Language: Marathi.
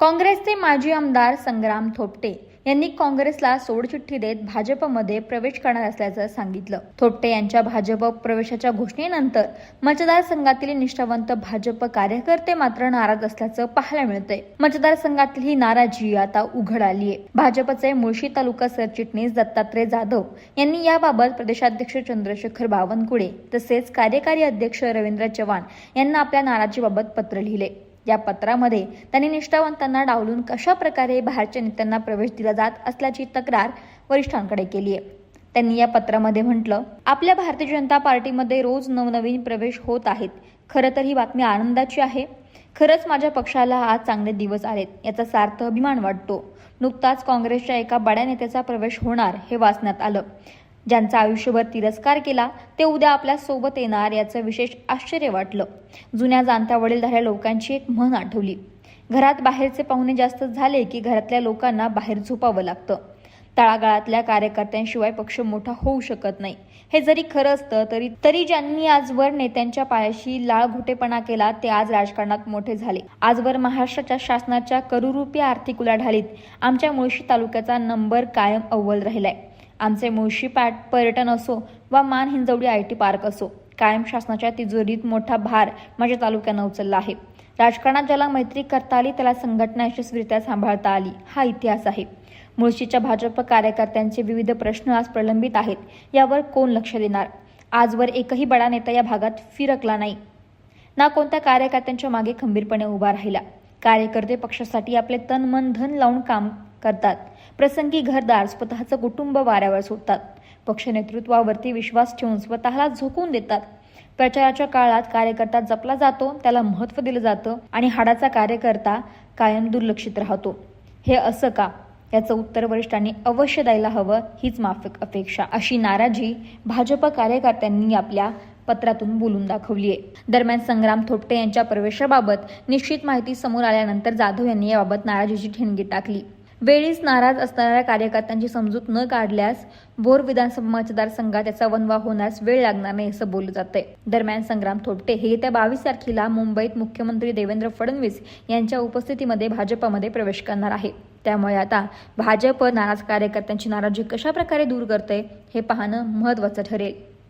काँग्रेसचे माजी आमदार संग्राम थोपटे यांनी काँग्रेसला सोडचिठ्ठी देत भाजपमध्ये प्रवेश करणार असल्याचं सांगितलं. थोपटे यांच्या भाजप प्रवेशाच्या घोषणेनंतर मतदारसंघातील निष्ठावंत भाजप कार्यकर्ते मात्र नाराज असल्याचं पाहायला मिळतंय. मतदारसंघातील ही नाराजी आता उघड आलीये. भाजपचे मुळशी तालुका सरचिटणीस दत्तात्रय जाधव यांनी याबाबत प्रदेशाध्यक्ष चंद्रशेखर बावनकुळे तसेच कार्यकारी अध्यक्ष रवींद्र चव्हाण यांना आपल्या नाराजीबाबत पत्र लिहिले. या पत्रामध्ये त्यांनी निष्ठावंतांना डावलून कशा प्रकारे बाहेरच्या नेत्यांना प्रवेश दिला जात असल्याची तक्रार वरिष्ठांकडे केली आहे. त्यांनी या पत्रामध्ये म्हटलं आपल्या भारतीय जनता पार्टीमध्ये रोज नवनवीन प्रवेश होत आहेत. खरं तर ही बातमी आनंदाची आहे. खरंच माझ्या पक्षाला आज चांगले दिवस आलेत याचा सार्थ अभिमान वाटतो. नुकताच काँग्रेसच्या एका बड्या नेत्याचा प्रवेश होणार हे वाचण्यात आलं. ज्यांचा आयुष्यभर तिरस्कार केला ते उद्या आपल्यासोबत येणार याचं विशेष आश्चर्य वाटलं. जुन्या जाणत्या वडीलधाऱ्या लोकांची एक म्हण आठवली. घरात बाहेरचे पाहुणे जास्त झाले की घरातल्या लोकांना बाहेर झोपावं लागतं. तळागाळातल्या कार्यकर्त्यांशिवाय पक्ष मोठा होऊ शकत नाही. हे जरी खरं असतं तरी तरी ज्यांनी आजवर नेत्यांच्या पायाशी लाळ घोटेपणा केला ते आज राजकारणात मोठे झाले. आजवर महाराष्ट्राच्या शासनाच्या करुरूपी आर्थिक उलाढालीत आमच्या मुळशी तालुक्याचा नंबर कायम अव्वल राहिलाय. आमचे मुळशी पॅट पर्यटन असो वा मान हिंजवडी आय टी पार्क असो कायम शासनाच्या तिजोरीत मोठा भार माझ्या तालुक्यानं उचलला आहे. राजकारणात ज्याला मैत्री करता आली त्याला संघटना यशस्वीरित्या सांभाळता आली हा इतिहास आहे. मुळशीच्या भाजप कार्यकर्त्यांचे विविध प्रश्न आज प्रलंबित आहेत यावर कोण लक्ष देणार? आजवर एकही बडा नेता या भागात फिरकला नाही. ना कोणत्या कार्यकर्त्यांच्या मागे खंबीरपणे उभा राहिला? कार्यकर्ते पक्षासाठी आपले तन मन धन लावून काम करतात. प्रसंगी घरदार स्वतःचं कुटुंब वाऱ्यावर सोडतात. पक्ष नेतृत्वावरती विश्वास ठेवून स्वतःला झोकून देतात. प्रचाराच्या काळात कार्यकर्ता जपला जातो त्याला महत्त्व दिलं जातं आणि हाडाचा कार्यकर्ता कायम दुर्लक्षित राहतो. हे असं का? याचं उत्तर वरिष्ठांनी अवश्य द्यायला हवं हीच माफिक अपेक्षा. अशी नाराजी भाजप कार्यकर्त्यांनी आपल्या पत्रातून बोलून दाखवली आहे दरम्यान संग्राम थोपटे यांच्या प्रवेशाबाबत निश्चित माहिती समोर आल्यानंतर जाधव यांनी याबाबत नाराजीची ठिणगी टाकली. वेळीच नाराज असणाऱ्या कार्यकर्त्यांची समजूत न काढल्यास भोर विधानसभा मतदारसंघात याचा वनवा होण्यास वेळ लागणार नाही असं बोललं जाते दरम्यान संग्राम थोपटे हे येत्या बावीस तारखेला मुंबईत मुख्यमंत्री देवेंद्र फडणवीस यांच्या उपस्थितीमध्ये भाजपमध्ये प्रवेश करणार आहे. त्यामुळे आता भाजप नाराज कार्यकर्त्यांची नाराजी कशा प्रकारे दूर करते हे पाहणं महत्वाचं ठरेल.